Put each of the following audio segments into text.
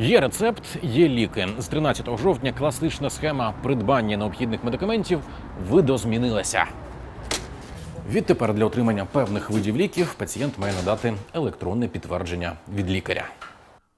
Є рецепт, є ліки. З 13 жовтня класична схема придбання необхідних медикаментів видозмінилася. Відтепер для отримання певних видів ліків пацієнт має надати електронне підтвердження від лікаря.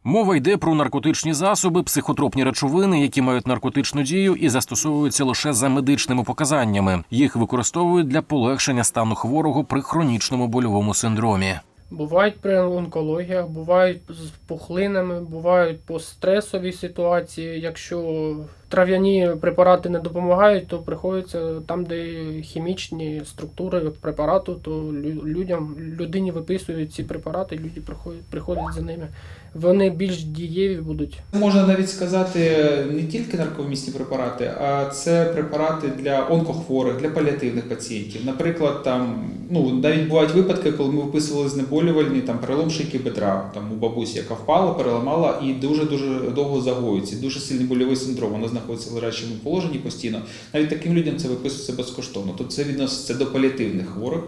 Мова йде про наркотичні засоби, психотропні речовини, які мають наркотичну дію і застосовуються лише за медичними показаннями. Їх використовують для полегшення стану хворого при хронічному больовому синдромі. Бувають при онкологіях, бувають з пухлинами, бувають по стресовій ситуації. Якщо трав'яні препарати не допомагають, то приходиться там, де хімічні структури препарату, то лю- людям людині виписують ці препарати, люди приходять, приходять за ними. Вони більш дієві будуть. Можна навіть сказати не тільки наркомісні препарати, а це препарати для онкохворих, для паліативних пацієнтів. Наприклад, там ну навіть бувають випадки, коли ми виписували знеболювальні там перелом шийки бедра, там у бабусі, яка впала, переламала і дуже дуже довго загоюється. Дуже сильний больовий синдром. Вона знаходиться в лежачому положенні постійно. Навіть таким людям це виписується безкоштовно. Тобто це відноситься до паліативних хворих.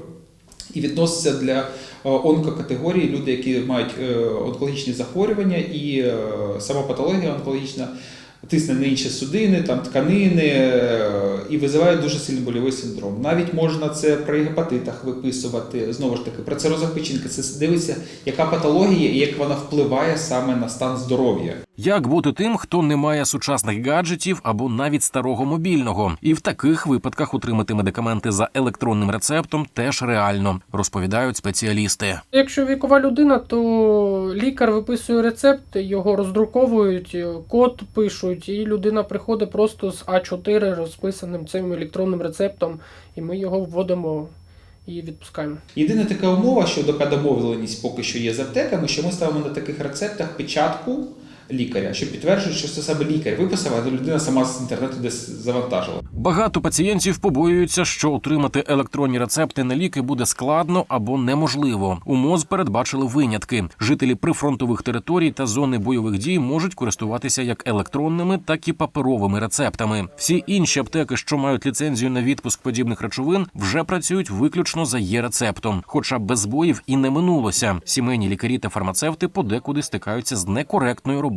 І відноситься для е, онкокатегорії люди, які мають е, онкологічні захворювання, і е, сама патологія онкологічна тисне на інші судини, там тканини е, і визиває дуже сильний больовий синдром. Навіть можна це при гепатитах виписувати. Знову ж таки, про це печінки. Це дивиться, яка патологія і як вона впливає саме на стан здоров'я. Як бути тим, хто не має сучасних гаджетів або навіть старого мобільного, і в таких випадках отримати медикаменти за електронним рецептом теж реально, розповідають спеціалісти. Якщо вікова людина, то лікар виписує рецепт, його роздруковують, код пишуть, і людина приходить просто з А4 розписаним цим електронним рецептом, і ми його вводимо і відпускаємо. Єдина така умова, що така домовленість поки що є з аптеками, що ми ставимо на таких рецептах печатку лікаря, що підтверджує, що це саме лікар виписав, а людина сама з інтернету десь завантажила. Багато пацієнтів побоюються, що отримати електронні рецепти на ліки буде складно або неможливо. У МОЗ передбачили винятки. Жителі прифронтових територій та зони бойових дій можуть користуватися як електронними, так і паперовими рецептами. Всі інші аптеки, що мають ліцензію на відпуск подібних речовин, вже працюють виключно за є рецептом. Хоча без збоїв і не минулося. Сімейні лікарі та фармацевти подекуди стикаються з некоректною роботою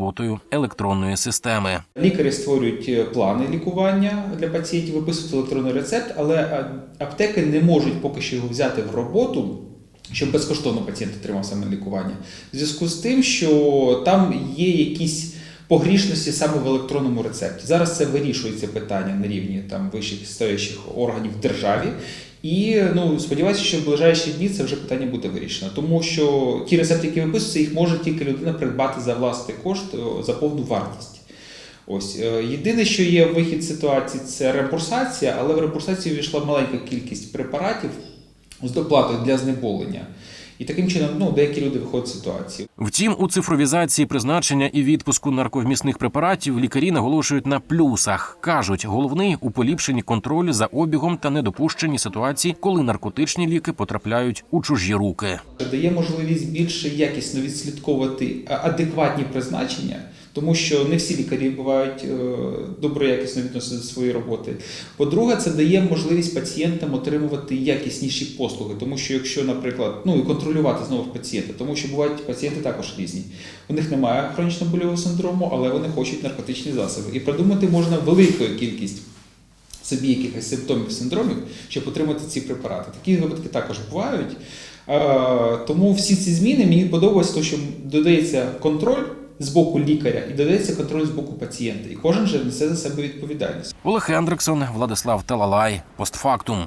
електронної системи. Лікарі створюють е, плани лікування для пацієнтів, виписують електронний рецепт, але е, аптеки не можуть поки що його взяти в роботу. Щоб безкоштовно пацієнт отримав саме лікування, в зв'язку з тим, що там є якісь погрішності саме в електронному рецепті. Зараз це вирішується питання на рівні там вищих стоячих органів в державі. І ну сподіваюся, що в ближайші дні це вже питання буде вирішено, тому що ті рецепти, які виписуються, їх може тільки людина придбати за власний кошт е, за повну вартість. Ось е, єдине, що є вихід ситуації, це репурсація, але в репурсацію війшла маленька кількість препаратів з доплатою для знеболення. І таким чином ну, деякі люди виходять з ситуації. Втім, у цифровізації призначення і відпуску нарковмісних препаратів лікарі наголошують на плюсах. кажуть, головний у поліпшенні контролю за обігом та недопущенні ситуації, коли наркотичні ліки потрапляють у чужі руки. Дає можливість більше якісно відслідковувати адекватні призначення, тому що не всі лікарі бувають е, доброякісно відносяться до своєї роботи. По-друге, це дає можливість пацієнтам отримувати якісніші послуги, тому що якщо, наприклад, ну і контролювати знову пацієнта, тому що бувають пацієнти також різні. У них немає хронічного больового синдрому, але вони хочуть наркотичні засоби. І придумати можна велику кількість собі якихось симптомів синдромів, щоб отримати ці препарати. Такі випадки також бувають. Е, Тому всі ці зміни мені подобаються, тому що додається контроль з боку лікаря і додається контроль з боку пацієнта. І кожен же несе за себе відповідальність. Олег Ендриксон, Владислав Талалай, постфактум.